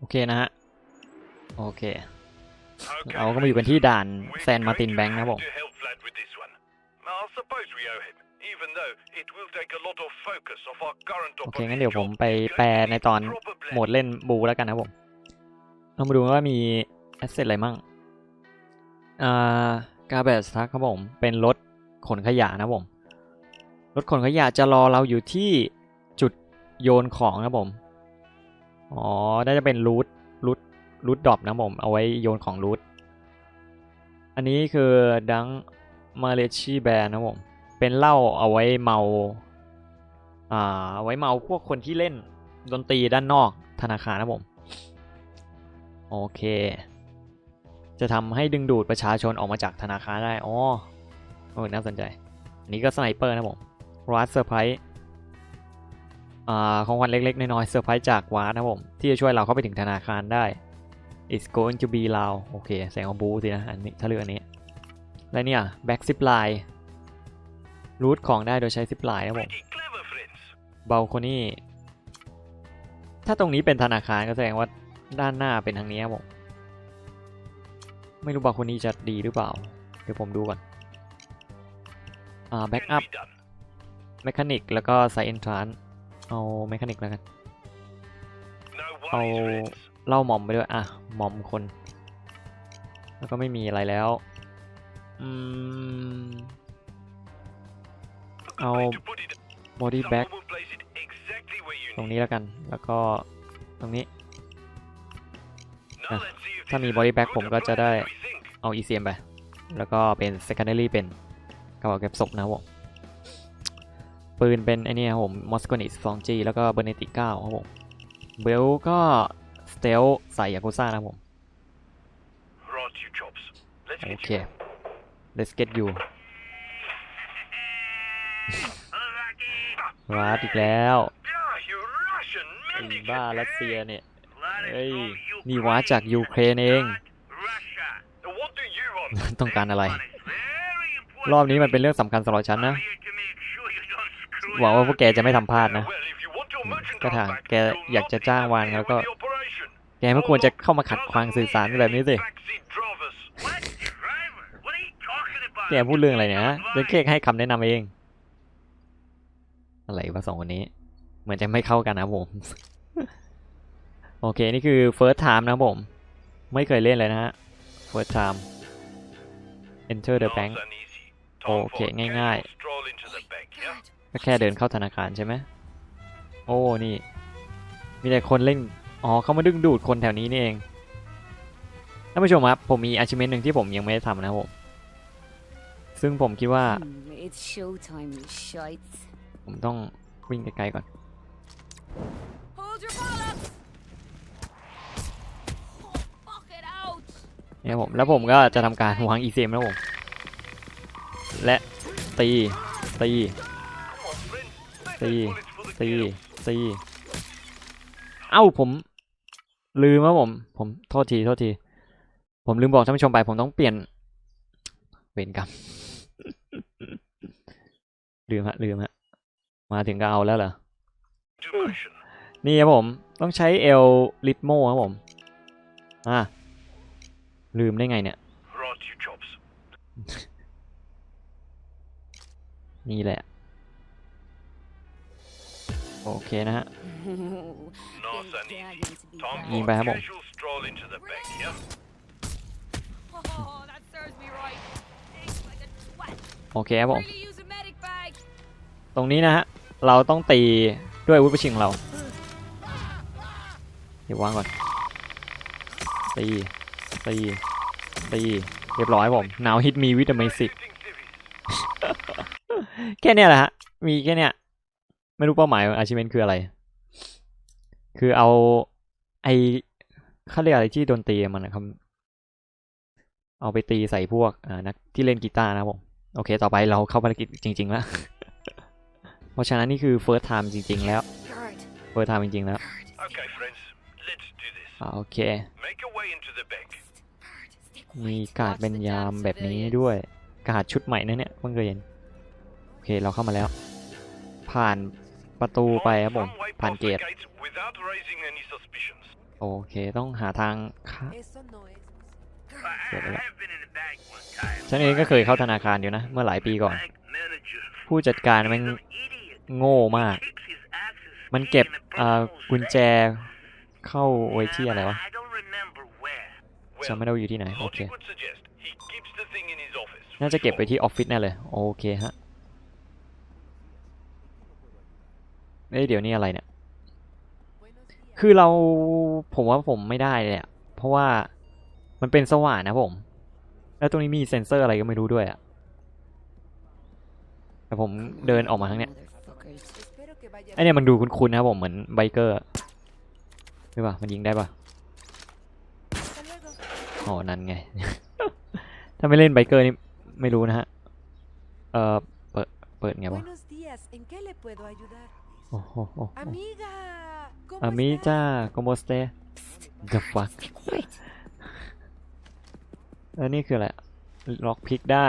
โอเคนะฮะ โอเค เราก็มาอยู่กันที่ด่านแซนมาร์ตินแบงค์นะครับผม โอเค งั้นเดี๋ยวผมไปแปลในตอนโหมดเล่นบูแล้วกันนะครับผม เรามาดูว่ามีแอสเซทอะไรมั่ง อ่ากาเบสทักครับผม เป็นรถขนขยะนะครับผม รถขนขยะจะรอเราอยู่ที่จุดโยนของนะครับผม อ๋อ น่าจะเป็นรูทรูทรูทดรอปนะผม เอาไว้โยนของรูทอันนี้คือดังมาเลชีแบนนะผม เป็นเหล้าเอาไว้เมา อ่าเอาไว้เมาพวกคนที่เล่นดนตรีด้านนอกธนาคารนะผม โอเค จะทำให้ดึงดูดประชาชนออกมาจากธนาคารได้ อ๋อ โอ้น่าสนใจ อันนี้ก็สไนเปอร์นะผมรัสเซอร์ไพรส์ ของขวัญเล็ก ๆ น้อยๆเซอร์ไพรส์จากวาร์นะครับผม ที่จะช่วยเราเข้าไปถึงธนาคารได้ it's going to be loud โอเคแสงของบูสินะอันนี้ถ้าเลือกอันนี้ และเนี่ย back zip line รูทของได้โดยใช้ zip line นะครับผมเบลโคนี่ ถ้าตรงนี้เป็นธนาคารก็แสดงว่าด้านหน้าเป็นทางนี้ครับผม ไม่รู้เบลโคนี่จะดีหรือเปล่า เดี๋ยวผมดูก่อน อ่าแบ็กอัพ แมคานิก แล้วก็ไซเอนทราน เอาแมคานิกแล้วกัน เอาเล่าหมอมไปด้วย อะหมอมคน แล้วก็ไม่มีอะไรแล้ว อืม เอา body bag ตรงนี้แล้วกัน แล้วก็ตรงนี้อะถ้ามี body bag ผมก็จะได้เอา ECM ไป แล้วก็เป็น secondary เป็นกระเป๋าเก็บศพนะครับผม ปืนเป็นไอเนี้ครับผม m o s c o n i 12G แล้วก็ b e r n e t i 9ครับผม เบลก็ stealth ใส่ยากุซ่านะครับผม โอเค let's get you รัดอีกแล้วไอ้บ้ารัสเซียเนี่ยเฮ้ยนี่วาดจากยูเครนเอง ต้องการอะไร รอบนี้มันเป็นเรื่องสำคัญสำหรับฉันนะ หวังว่าพวกแกจะไม่ทำพลาดนะก็ถามแกอยากจะจ้างวานแล้วก็ แกไม่ควรจะเข้ามาขัดขวางสื่อสารแบบนี้สิแกพูดเรื่องอะไรเนี่ยฮะฉันแค่ให้คำแนะนำเอง อะไรวะสองคนนี้ เหมือนจะไม่เข้ากันนะครับผม โอเค นี่คือ first time นะครับผม ไม่เคยเล่นเลยนะฮะ first time enter the bank โอเค ง่ายๆ ก็แค่เดินเข้าธนาคารใช่ไหมโอ้ นี่ มีแต่คนเล่น อ๋อเขามาดึงดูดคนแถวนี้นี่เอง ท่านผู้ชมครับ ผมมีอาชิเมนหนึ่งที่ผมยังไม่ได้ทำนะครับผม ซึ่งผมคิดว่า Hmm, it's showtime, you shites. ผมต้องวิ่งไกลๆก่อน Hold your bollocks! Oh, fuck it out! เนี่ยผม แล้วผมก็จะทำการวาง ECM แล้วผม และตี ตี ตีตีตีเอ้าผม ลืมว่าผม ผมโทษทีโทษที ผมลืมบอกท่านผู้ชมไป ผมต้องเปลี่ยนเวรกรรมลืมฮะลืมฮะมาถึงก็เอาแล้วเหรอ นี่ครับผม ต้องใช้เอลลิทโมครับผม อะลืมได้ไงเนี่ย นี่แหละ โอเคนะฮะ Nice and easy. Nhìn bài hả bụng? Oh, that serves me right. Thanks like a twat. โอเคครับผม Really use a medic bag. ตรงนี้นะฮะ เราต้องตีด้วยอาวุธประชิงของเรา เดี๋ยววางก่อน ตี ตี ตี เรียบร้อยผม now hit me with a magic แค่เนี้ยแหละฮะ มีแค่เนี้ย ไม่รู้เป้าหมายของ achievement คืออะไร คือเอาไอเขาเรียกอะไรที่ดนตรีมันนะครับ เอาไปตีใส่พวกอ่านักที่เล่นกีตาร์นะครับผม โอเค ต่อไปเราเข้าภารกิจจริง ๆ แล้ว เพราะฉะนั้นนี่คือ first time จริง ๆ แล้ว Guard, first time จริง ๆ แล้ว Okay, friends, let's do this. อ่าโอเค Make your way into the bank. guard, stay มี quiet. การ์ด Watch เป็น the ยาม damn แบบนี้ civilian. ด้วย การ์ดชุดใหม่นะเนี่ยเพิ่งเคยเห็น โอเค เราเข้ามาแล้ว ผ่าน ประตูไปครับผม Some way ผ่าน past เก the ต gates without raising any suspicions. โอเคต้องหาทางเข้า Eso no es. I, I Yeah, but- have been in a bank one time. ฉันเองก็เคยเข้าธนาคารอยู่นะ เมื่อหลายปีก่อน Bank manager. ผู้จัดการมัน He's an idiot. โง่มาก Kicks his asses มันเก็บ skiing in a อ่า personal กุญแจ safe. เข้าไว้ที่อะไรวะ I don't remember where. จำไม่ได้ว่าอยู่ที่ไหน โอเค Logic would suggest he keeps the thing in his office. น่าจะเก็บไปที่ออฟฟิศแน่เลย โอเคฮะ เอ้ยเดี๋ยวนี้อะไรเนี่ย คือเราผมว่าผมไม่ได้เลยอะเพราะว่ามันเป็นสว่านนะผม แล้วตรงนี้มีเซ็นเซอร์อะไรก็ไม่รู้ด้วยอะแต่ผมเดินออกมาทางเนี้ยไอเนี่ยมันดูคุ้นๆนะครับผมเหมือนไบเกอร์หรือเปล่ามันยิงได้ปะ Hasta luego. อ๋อนั่นไง ถ้าไม่เล่นไบเกอร์นี่ไม่รู้นะฮะ เออเปิด เปิดไงวะ Buenos días. ¿En qué le puedo ayudar? โอ้โหโอ้โห Amiga. ¿Cómo อามิ está? จ้าโกโมสเต The fuck แล้วนี่คืออะไร ล็อกพิกได้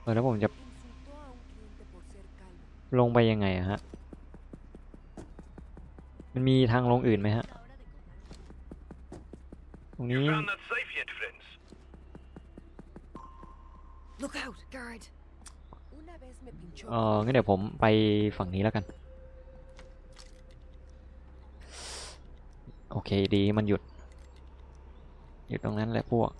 เออแล้วผมจะ Insultó a un cliente por ser calvo. ลงไปยังไงอะฮะ มันมีทางลงอื่นไหมฮะ ตรง You นี้ found that safe yet, friends? Look out, guard. เอองั้นเดี๋ยวผมไปฝั่งนี้แล้วกัน โอเคดีมันหยุด หยุดตรงนั้นแหละพวก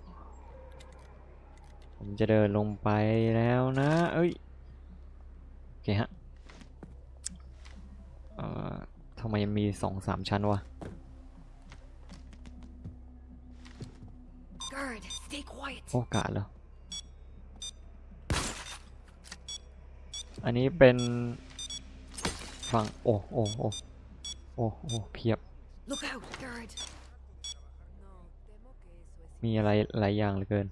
ผมจะเดินลงไปแล้วนะ เอ้ย โอเคฮะ เอ่อทำไมมีสองสามชั้นวะ Guard, stay quiet. โอกาสแล้ว อันนี้เป็นฝั่งโอ้โอ้โอ้โอ้โอ้เพียบ Look out, guard. No, temo que eso es มีอะไรหลายอย่างเหลือเกิน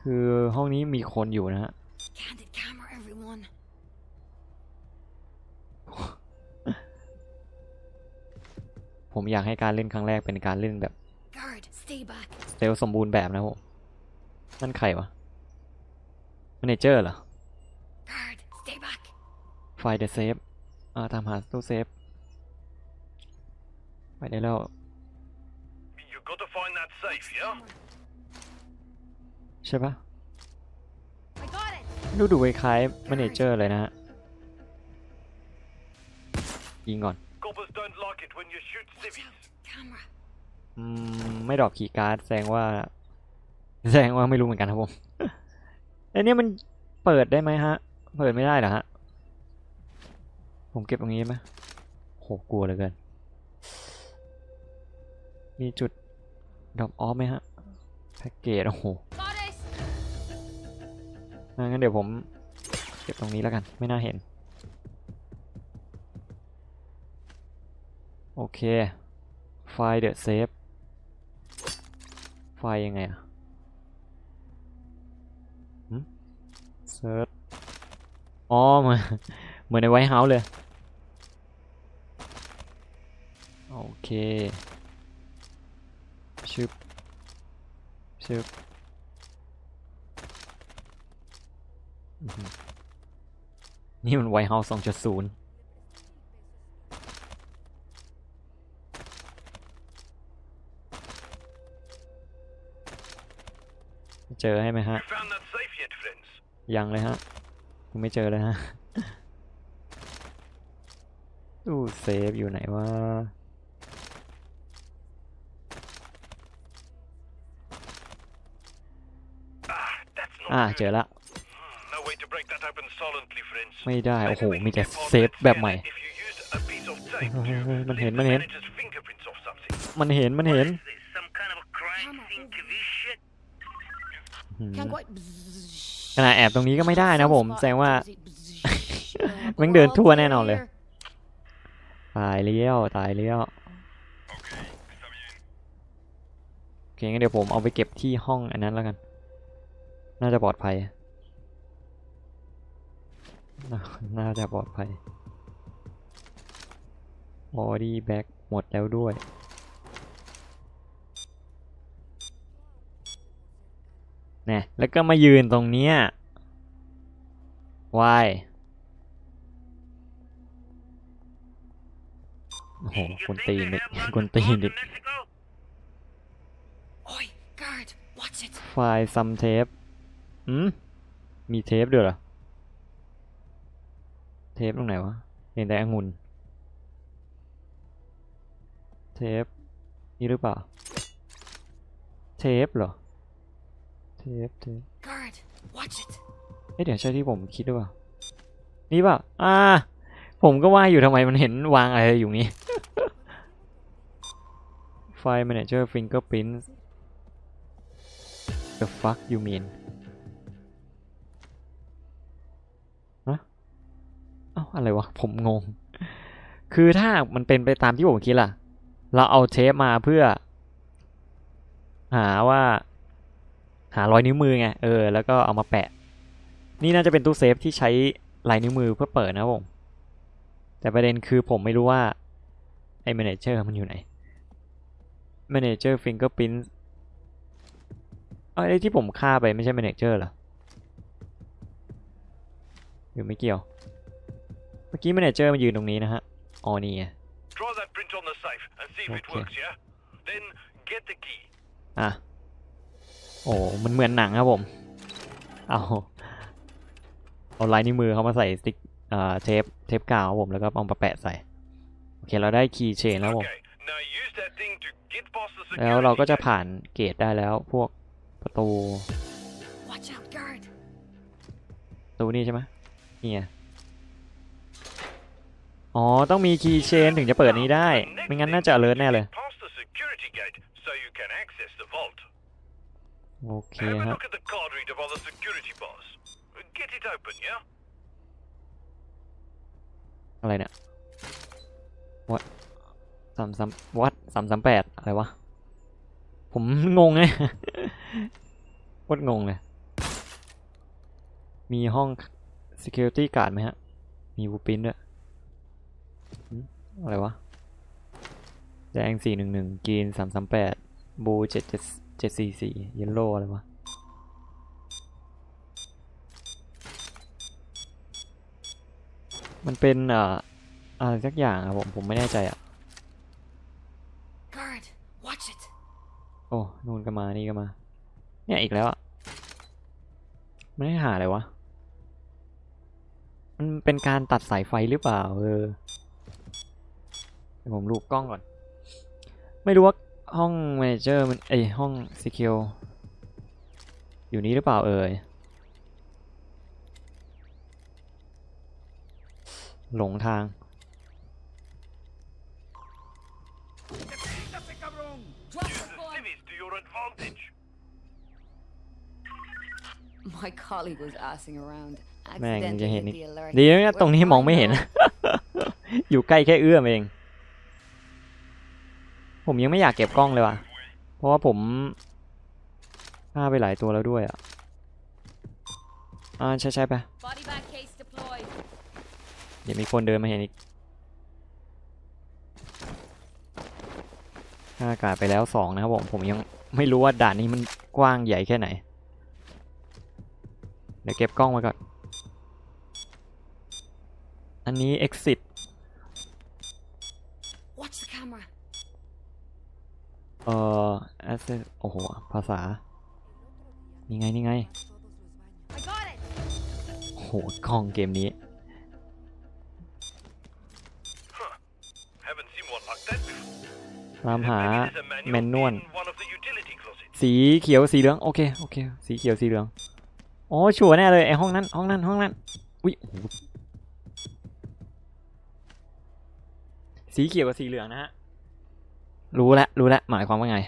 คือห้องนี้มีคนอยู่นะฮะ Candid camera, everyone. ผมอยากให้การเล่นครั้งแรกเป็นการเล่นแบบ Guard, stay back. สเตลสมบูรณ์แบบนะผมนั่นใครวะม a นเจอร์เหรอ Guard, stay back. ไฟเดอะเซฟอ่าตามหาตู้เซฟ ไปได้แล้ว You gotta find that safe, yeah? ใช่ปะ I got it. ดูดูคล้ายๆ m นเจอร์เลยนะฮะ ยิงก่อน Coppers don't like it when you shoot Watch civvies. out, camera. อืม ไม่ดรอกคีย์การ์ดแสดงว่า แสดงว่าไม่รู้เหมือนกันครับผม อันนี้มันเปิดได้ไหมฮะ เปิดไม่ได้เหรอฮะ ผมเก็บตรงนี้ไหมโหกลัวเหลือเกิน มีจุดดรอปออฟไหมฮะ แพ็กเกจโอ้โหงั้นเดี๋ยวผมเก็บตรงนี้แล้วกัน ไม่น่าเห็น โอเค ไฟล์เดอะเซฟ ไฟล์ยังไงอะเซิร์ชอ๋อเหมือนเหมือนในไวท์เฮาส์เลย โอเคชึบชึบอื้อหือนี่มันไวท์เฮาส์สองจุดศูนย์เจอให้ไหมฮะ You found that safe yet, friends? ยังเลยฮะยังไม่เจอเลยฮะ ตู้เซฟอยู่ไหนวะ อ่า good. เจอละ Hmm, No way to break that open silently, friends. ไม่ได้โอ้โห Maybe we มี can แต่ get past เซฟ that แบบใหม่ scanner if you use a piece of tape เฮ้ย to เฮ้ยมันเห็น leave มัน the เห็น manager's fingerprints or something. มันเห็นมันเห็น What is this, some kind of a crime Camera scene over TV shit? หืม Can't quite. ขนาดแอบตรงนี้ก็ไม่ได้นะผมแสดงว่า Uh, แม่งเดินทั่วแน่นอนเลย clear. ตายเลี้ยวตายเลี้ยวโอเคงั้นเดี๋ยวผมเอาไปเก็บที่ห้องอันนั้นแล้วกัน น่าจะปลอดภัย น่าน่าจะปลอดภัย body bag หมดแล้วด้วยแน่แล้วก็มายืนตรงเนี้ย why โอ้โห You กวน think ตีน they เด็ก have one กวนตีน before เด็ก to Mexico? Oi, guard, watch it. ไฟล์ซัมเทป อืมมีเทปด้วยเหรอ เทปตรงไหนวะ เห็นแต่องุ่น เทป นี่หรือเปล่า เทปเหรอ เทป เทป Guard, watch it. เอ๊ะเดี๋ยวใช่ที่ผมคิดหรือเปล่า นี่เปล่าอ่า ผมก็ว่าอยู่ทำไมมันเห็นวางอะไรอยู่นี้ไฟล์ manager fingerprint the fuck you mean อ้าอะไรวะ ผมงง คือถ้ามันเป็นไปตามที่ผมคิดล่ะ เราเอาเทปมาเพื่อ หาว่า หารอยนิ้วมือไง เออ แล้วก็เอามาแปะ นี่น่าจะเป็นตู้เซฟที่ใช้ลายนิ้วมือเพื่อเปิดนะผม แต่ประเด็นคือผมไม่รู้ว่า ไอ้ manager มันอยู่ไหน manager fingerprint เอ้ยไอ้ที่ผมฆ่าไปไม่ใช่ manager เหรอหรือไม่เกี่ยว เมื่อกี้ manager มันยืนตรงนี้นะฮะ อ๋อนี่ไง Draw that print on the safe and see if it Okay. works, yeah? Then get the key. อะ โอ้ มันเหมือนหนังครับผม เอา เอาลายนิ้วมือเขามาใส่สติ๊กอ่าเทป เทปกาวครับผม แล้วก็เอามาแปะใส่ โอเค เราได้คีย์เชนแล้วผม Okay, now use that thing to get past the แล้วเราก็ security จะ gate. ผ่านเกตได้แล้ว พวกประตู Watch out, guard. ประตูนี่ใช่ไหมนี่ไง อ๋อ ต้องมีคีย์เชนถึงจะเปิดนี้ได้ The next ไม่งั้น thing น่าจะ is alert to แน่เลย get Past the security gate so you can access the vault. โอเค Have a ฮะ look at the card reader on the security bars. Get it open, yeah? อะไรเนี่ย what สามสาม what สามสามแปดอะไรวะ ผมงงไงวดงงเลย มีห้อง security guard ไหมฮะ มีบูปินด้วยหึ อะไรวะแดงสี่หนึ่งหนึ่งกรีนสามสามแปดบูเจ็ดเจ็ดเจ็ดสี่สี่เยลโล่อะไรวะมันเป็นเอ่ออะไรสักอย่างอะผมผมไม่แน่ใจอะ Guard, watch it. โอ้นู่นก็มา นี่ก็มา เนี่ยอีกแล้วอะไม่ได้หาอะไรวะ มันเป็นการตัดสายไฟหรือเปล่า เออเดี๋ยว ผมลูบกล้องก่อน ไม่รู้ว่าห้อง m ม n a เจอร์มันเอ้ยห้อง secure อยู่นี้หรือเปล่าเอ่ยหลงทาง Drop Use the the gun. civvies to your advantage. My colleague was assing around. แม่ง Accidentally จะเห็น hit อีก the alert. ดีนะเนี่ยตรงนี้มองไม่เห็น อยู่ใกล้แค่เอื้อมเอง ผมยังไม่อยากเก็บกล้องเลยว่ะ เพราะว่าผมฆ่าไปหลายตัวแล้วด้วยอะ อ่าใช่ใช่ไปเดี๋ยวมีคนเดินมาเห็นอีกฆ่ากาศไปแล้วสองนะครับผม ผมยังไม่รู้ว่าด่านนี้มันกว้างใหญ่แค่ไหน เดี๋ยวเก็บกล้องไว้ก่อน อันนี้ exit Watch the camera. เอ่อ access โอ้โห ภาษา นี่ไง นี่ไง โอ้โหกล้องเกมนี้ ตามหา แมนนวล สีเขียว สีเหลือง โอเค โอเค สีเขียว สีเหลือง อ๋อ ชัวร์แน่เลย ไอห้องนั้น ห้องนั้น ห้องนั้น อุ้ยสีเขียวกับสีเหลืองนะฮะ รู้แล้วรู้แล้วหมายความว่าไง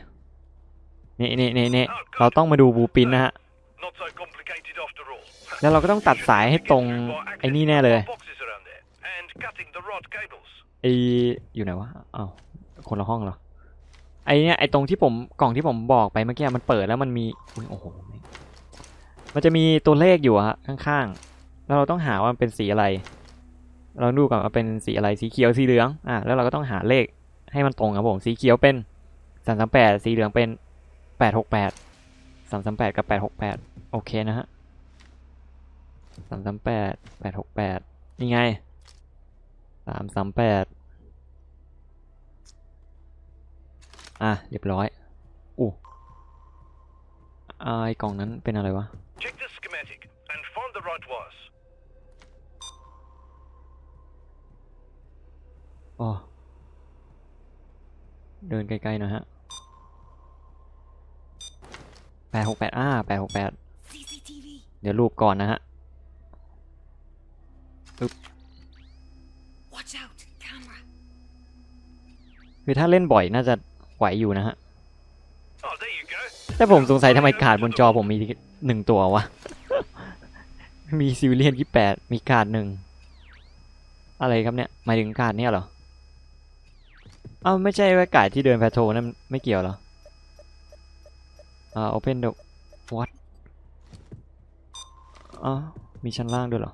นี่นี่นี่นี่เราต้องมาดูบูปินนะฮะ แล้วเราก็ต้องตัดสายให้ตรงไอ้นี่แน่เลยไออยู่ไหนวะอ้าวคนละห้องเหรอ ไอเนี่ยไอตรงที่ผมกล่องที่ผมบอกไปเมื่อกี้มันเปิดแล้วมันมีโอ้โห มันจะมีตัวเลขอยู่ฮะข้างๆ แล้วเราต้องหาว่ามันเป็นสีอะไร เราดูก่อนว่าเป็นสีอะไรสีเขียวสีเหลือง อะแล้วเราก็ต้องหาเลข ให้มันตรงครับผม สีเขียวเป็นสามสามแปดสีเหลืองเป็นแปดหกแปดสามสามแปดกับแปดหกแปดโอเคนะฮะสามสามแปดแปดหกแปดนี่ไงสามสามแปดอะ เรียบร้อยอู้อ่าไอ้กล่องนั้นเป็นอะไรวะ Check the schematic and find the right wires. อ๋อ เดินไกลๆหน่อยฮะแปดหกแปดอ่าแปดหกแปด CCTV. เดี๋ยวรูปก่อนนะฮะ Watch out. Camera. คือถ้าเล่นบ่อยน่าจะไหวอยู่นะฮะ Oh, there you go. แต่ผมสงสัยทำไมการ์ดบนจอผมมีหนึ่งตัววะ มีซิวิเลียนยี่แปดมีการ์ดหนึ่ง อะไรครับเนี่ยหมายถึงการ์ดเนี่ยเหรอ เอ้าไม่ใช่ว่าการ์ดที่เดินแพทโทนั่นไม่เกี่ยวหรออ่า open the what อ๋อ มีชั้นล่างด้วยเหรอ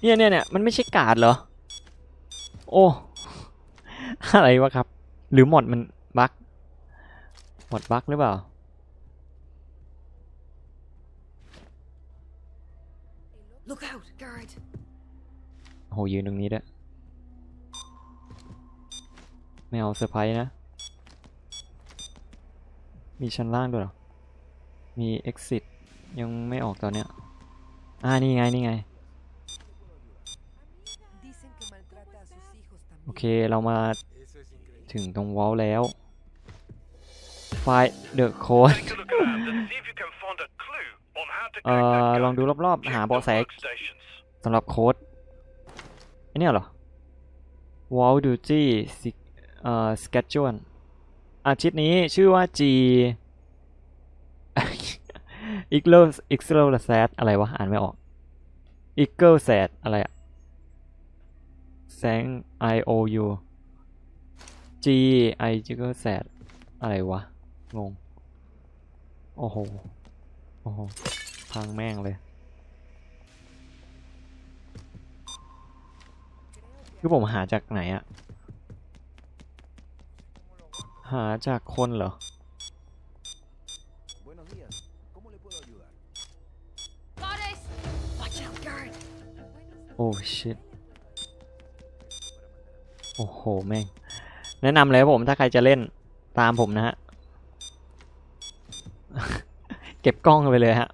เนี่ยเนี่ยเนี่ยมันไม่ใช่การ์ดเหรอ โอ้ อะไรวะครับ หรือหมดมันบั๊กหมดบั๊กหรือเปล่า โหยืนตรงนี้ด้วยไม่เอาเซอร์ไพรส์นะ มีชั้นล่างด้วยหรอ มี exit ยังไม่ออกตอนเนี้ย อ่า นี่ไง นี่ไง โอเค เรามาถึงตรงวอลแล้ว ไฟเดอะโคดเอ่อ ลองดูรอบๆ หาเบาะแสสำหรับโค้ด อเนี่ยเหรอ Wall Duty Sig- เอ่อ Schedule อาทิตย์นี้ชื่อว่า G Eagle Eagle Set อะไรวะ อ่านไม่ออก Eagle Set อะไรอะ Sang I O U G I Eagle Set อะไรวะ งง โอ้โห โอ้โห พังแม่งเลย คือผมหาจากไหนอะหาจากคนเหรอ โอ้ชิตโอ้โห แม่ง แนะนำเลยครับผม ถ้าใครจะเล่นตามผมนะฮะ เก็บกล้องไปเลยฮะ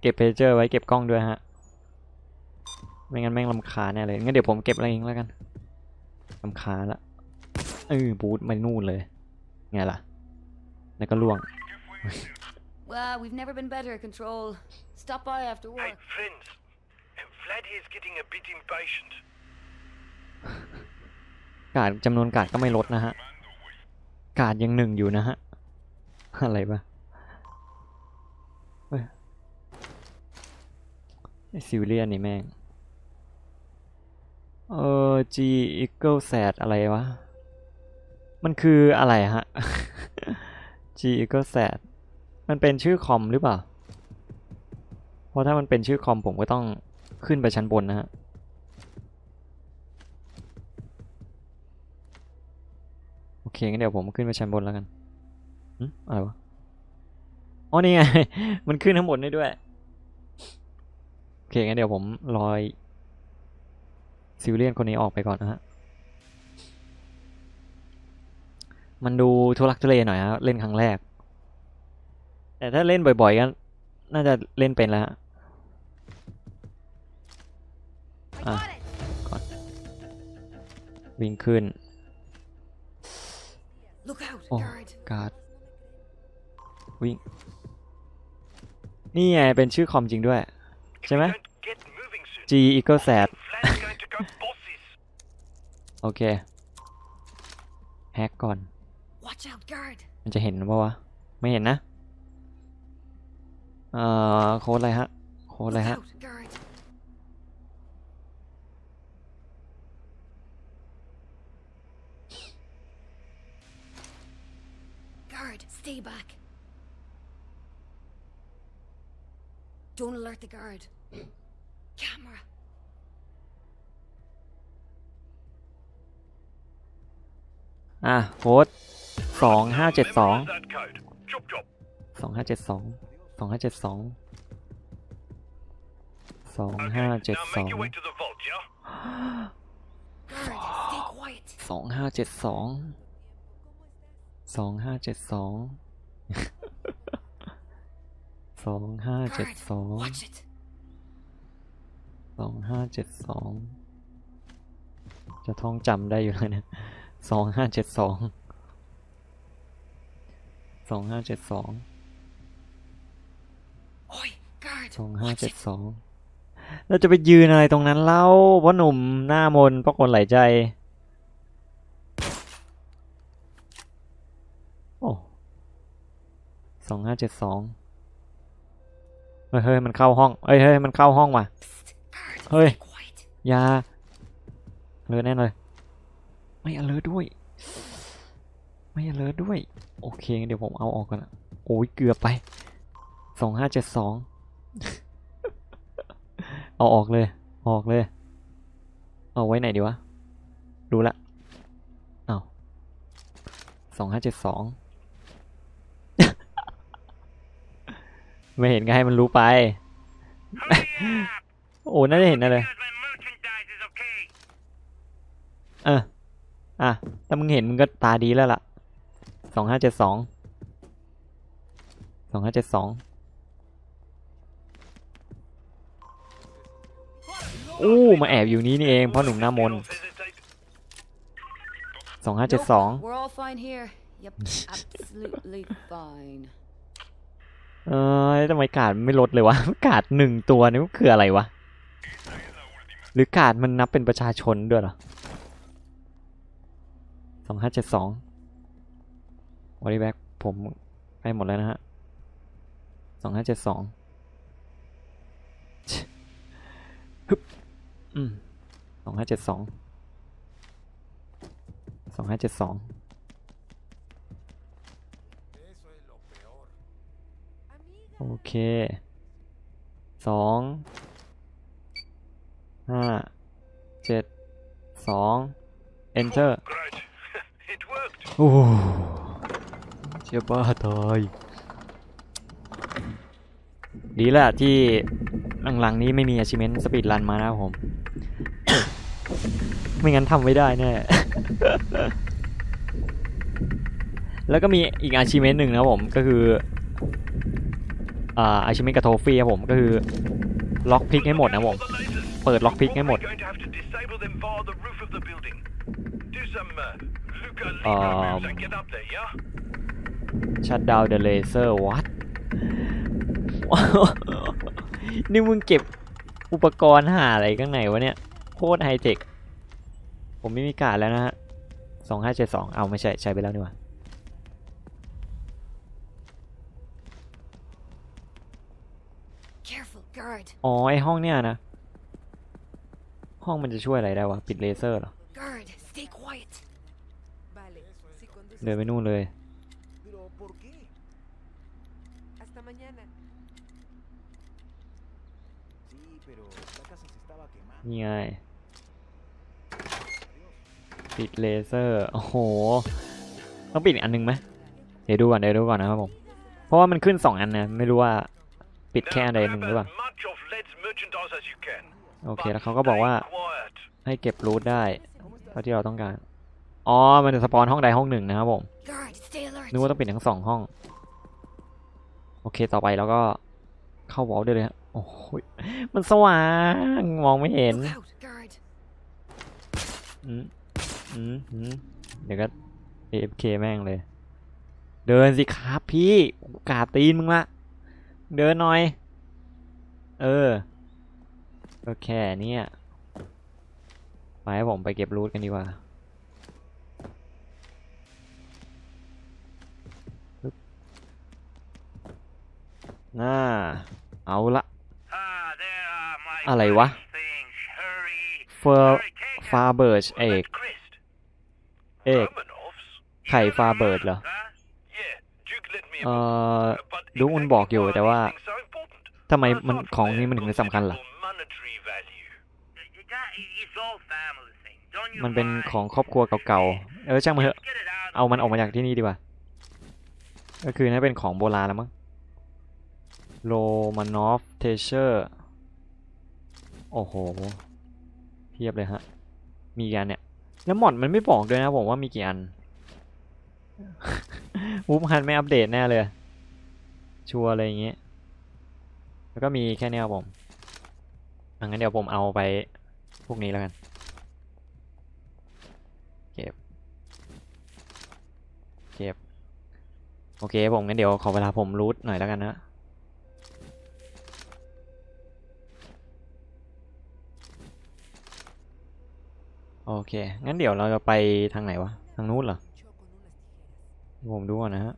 เก็บเพจเจอร์ไว้เก็บกล้องด้วยฮะ ไม่งั้นแม่งลำคาญแน่เลย งั้นเดี๋ยวผมเก็บอะไรเองแล้วกันลำคาญละเออบูทมานู่นเลย ไงล่ะ แล้วก็ล่วง Well, we've never been better at control. Stop by after Hey, work. friends. Vlad here's getting a bit impatient. การดจำนวนการดก็ไม่ลดนะฮะ การดยังหนึ่งอยู่นะฮะ อะไรปะเฮ้ยไอซิวิเลียนนี่แม่ง เออ G Eagle Sat อะไรวะ มันคืออะไรฮะ G Eagle Sat มันเป็นชื่อคอมหรือเปล่า เพราะถ้ามันเป็นชื่อคอมผมก็ต้องขึ้นไปชั้นบนนะฮะ โอเคงั้นเดี๋ยวผมขึ้นไปชั้นบนแล้วกันอะไรวะ อ๋อนี่ไง มันขึ้นทั้งหมดได้ด้วย โอเคงั้นเดี๋ยวผมรอย ซิวเลียนคนนี้ออกไปก่อนนะฮะ มันดูทุลักทุเลหน่อยฮะเล่นครั้งแรก แต่ถ้าเล่นบ่อยๆก็น่าจะเล่นเป็นแล้วฮะ I Ah. got it! วิ่งขึ้น Look out. Oh. Guard. การ์ดวิ่ง นี่ไงเป็นชื่อคอมจริงด้วย If Xem we á. don't get moving soon, G Eagle Sat Vlad's going to go bosses. โอเค แฮกก่อน Watch out. Guard. มันจะเห็นปะวะ ไม่เห็นนะ เอ่อ โค้ดอะไรฮะ โค้ดอะไร Look ฮะ out. Guard. Guard, stay back. Don't alert the guard. Camera. อะโค้ดสองห้าเจ็ดสองสองห้าเจ็ดสองสองห้าเจ็ดสองสองห้าเจ็ดสองสองห้าเจ็ดสองสองห้าเจ็ดสองสองห้าเจ็ดสองสองห้าเจ็ดสองจะท่องจำได้อยู่แล้วเนี่ย สองห้าเจ็ดสองสองห้าเจ็ดสอง Oi, guard, สองห้า watch เจ็ด it. สองเราจะไปยืนอะไรตรงนั้นเล่าเพราะหนุ่มหน้ามนเพราะคนไหลใจ โอ้สองห้าเจ็ดสองเฮ้ยเฮ้ยมันเข้าห้องเฮ้ยเฮ้ยมันเข้าห้องว่ะ Psst, guard, Oi. stay quiet. อยาเลิศแน่เลย ไม่อเลิศด้วย ไม่อเลิศด้วย โอเคงั้นเดี๋ยวผมเอาออกก่อนนะโอ้ยเกือบไปสองห้าเจ็ดสองเอาออกเลย ออกเลย เอาไว้ไหนดีวะ รู้ละ เอาสองห้าเจ็ดสองไม่เห็นก็ให้มันรู้ไป โอ้ น่าจะเห็นนะเลย My merchandise is okay. เออ อะ ถ้ามึงเห็นมึงก็ตาดีแล้วล่ะสองห้าเจ็ดสองสองห้าเจ็ดสองอู้มาแอบอยู่นี้นี่เองพ่อหนุ่มหน้ามน Don't hesitate. สองห้าเจ็ดสอง We're all fine here. Yep, absolutely fine. เอ้ยทำไมกาดไม่ลดเลยวะ กาดหนึ่งตัวนี่มันคืออะไรวะ หรือกาดมันนับเป็นประชาชนด้วยเหรอ สองห้าเจ็ดสองวอลีแบ็กผมไปหมดแล้วนะฮะสองห้าเจ็ดสองฮึบอืมสองห้าเจ็ดสองสองห้าเจ็ดสองโอเคสองห้าเจ็ดสอง enter โอ้เชี่ยบ้าตายดีแหละที่หลังๆนี้ไม่มี achievement speed run มานะครับผม ไม่งั้นทำไม่ได้แน่ แล้วก็มีอีก achievement หนึ่งนะผมก็คืออ่า achievement กับโทฟี่ครับผมก็คือล็อกพิกให้หมดนะผม เปิดล็อกพิกให้หมด Um, moves and get up there, yeah? shut down the laser what นี่มึงเก็บอุปกรณ์หาอะไรข้างในวะเนี่ย โคตรไฮเทค ผมไม่มีการดแล้วนะฮะสองห้าเจ็ดสองเอาไม่ใช่ ใช้ไปแล้วนี่หว่า Careful, guard. อ๋อ ไอห้องเนี่ยนะ ห้องมันจะช่วยอะไรได้วะ ปิดเลเซอร์เหรอ เดินไปนู่นเลย Pero ¿por qué? hasta mañana. Sí, pero la casa se estaba quemando. นี่ไงปิดเลเซอร์ โอ้โห ต้องปิดอีกอันนึงไหมเดี๋ยวดูก่อนเดี๋ยวดูก่อนนะครับผม เพราะว่ามันขึ้นสองอันนะ ไม่รู้ว่าปิดแค่อันใดอันหนึ่งหรือเปล่า as much of Led's merchandise as you can. โอเค But แล้วเขาก็บอกว่า stay quiet. ให้เก็บรูทได้ เท่าที่เราต้องการ อ๋อ มันจะสปอนห้องใดห้องหนึ่งนะครับผม นึกว่าต้องปิดทั้งสองห้อง โอเค ต่อไปแล้วก็เข้าวอลได้เลยฮะ โอ้ย มันสว่าง มองไม่เห็น อืมอืมอืมเดี๋ยวก็ AFK แม่งเลย เดินสิครับพี่ กาตีนมึงละ เดินหน่อย เออก็แค่เนี้ยไปให้ผมไปเก็บรูทกันดีกว่า น่า เอาละ Ah, there are my อะไรวะ things. Hurry. เฟอร์ Hurry, take ฟาเบิร์ชเอก that crest. เอก Romanovs? ไข่ฟาเบิร์ดเหรอ Huh? Yeah, Duke let me เอ่อ But ดูมัน exactly บอกอยู่ why แต่ are ว่า these things so important? ทำไมมัน Apart ของ from นี้ their มันถึงได้สำคัญล่ะ considerable monetary value. That is all family thing. Don't you มันเป็น mind? ของครอบครัวเก่าๆ เออช่างมันเถอะ Just get it out of เอามันออกมาจากที่นี่ดีกว่า ก็คือน่าเป็นของโบราณแล้วมั้ง โรมานอฟเทเชอร์ โอ้โหเทียบเลยฮะ มีกันเนี่ย แล้วหมอดมันไม่บอกด้วยนะผมว่ามีกี่อันวูฟฮันไม่อัปเดตแน่เลย ชัวร์อะไรอย่างเงี้ย แล้วก็มีแค่นี้ครับผมอังั้นเดี๋ยวผมเอาไปพวกนี้แล้วกัน เก็บ เก็บ โอเคผมงั้นเดี๋ยวขอเวลาผมรูทหน่อยแล้วกันนะ โอเค งั้นเดี๋ยวเราจะไปทางไหนวะ ทางนู้นเหรอ ผมดูก่อนนะฮะ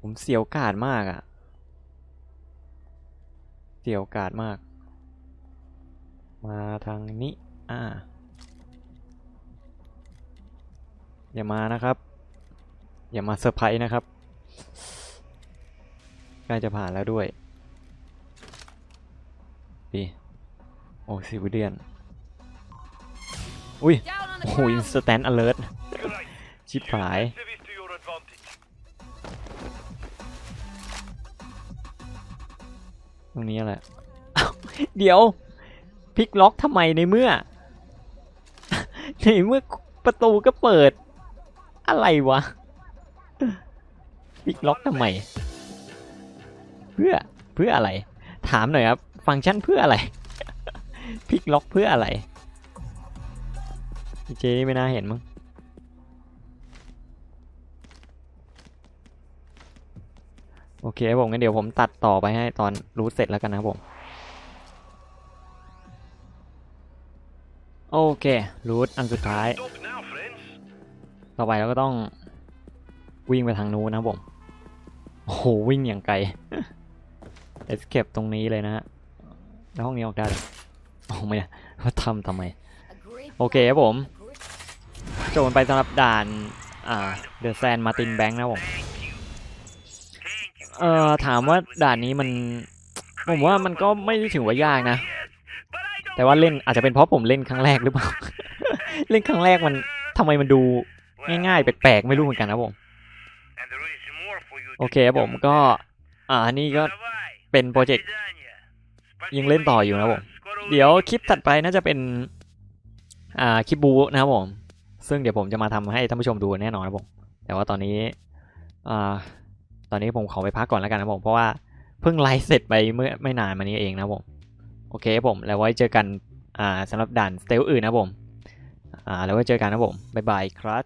ผมเสียวกาดมากอะ่ะเสียวกาดมาก มาทางนี้ อ่า อย่ามานะครับ อย่ามาเซอร์ไพรส์นะครับ ใกล้จะผ่านแล้วด้วยดีโอ้ซิวิเดียน อุ้ยโอ้โหอินสแตนต์อเลิร์ Great. ชิบหาย ตรงนี้แหละเดี๋ยวพลิกล็อกทำไมในเมื่อ ในเมื่อประตูก็เปิด อะไรวะพลิกล็อกทำไม เพื่อเพื่ออะไร ถามหน่อยครับ ฟังก์ชันเพื่ออะไรพลิกล็อกเพื่ออะไร เจนี่ไม่น่าเห็นมั้งโอเคผมงั้นเดี๋ยวผมตัดต่อไปให้ตอนรู้เสร็จแล้วกันนะครับผม โอเค รูทอันสุดท้าย ต่อไปเราก็ต้องวิ่งไปทางนู้นนะผม โอ้โห วิ่งอย่างไกล escape ตรงนี้เลยนะฮะแล้วห้องนี้ออกได้หรอโอ้ไม่ได้ว่าทำทำไม โอเคครับผม จบไปสำหรับด่าน อ่าเดอะแซนมาตินแบงค์นะผม เอ่อ ถามว่าด่านนี้มัน ผมว่ามันก็ไม่ถึงว่ายากนะ แต่ว่าเล่นอาจจะเป็นเพราะผมเล่นครั้งแรกหรือเปล่า เล่นครั้งแรกมันทำไมมันดูง่ายๆ แปลกๆ ไม่รู้เหมือนกันนะผม โอเคผมก็ อ่า นี่ก็เป็นโปรเจกต์ยังเล่นต่ออยู่นะผม เดี๋ยวคลิปถัดไปน่าจะเป็น อ่า คลิปบูนะครับผม ซึ่งเดี๋ยวผมจะมาทำให้ท่านผู้ชมดูแน่นอนครับผม แต่ว่าตอนนี้อ่าตอนนี้ผมขอไปพักก่อนแล้วกันนะผม เพราะว่าเพิ่งไลฟ์เสร็จไปเมื่อไม่นานมานี้เองนะผม โอเคผม แล้วไว้เจอกันอ่าสำหรับด่านสเตลอื่นนะผมอ่าแล้วไว้เจอกันนะผม บ๊ายบายครับ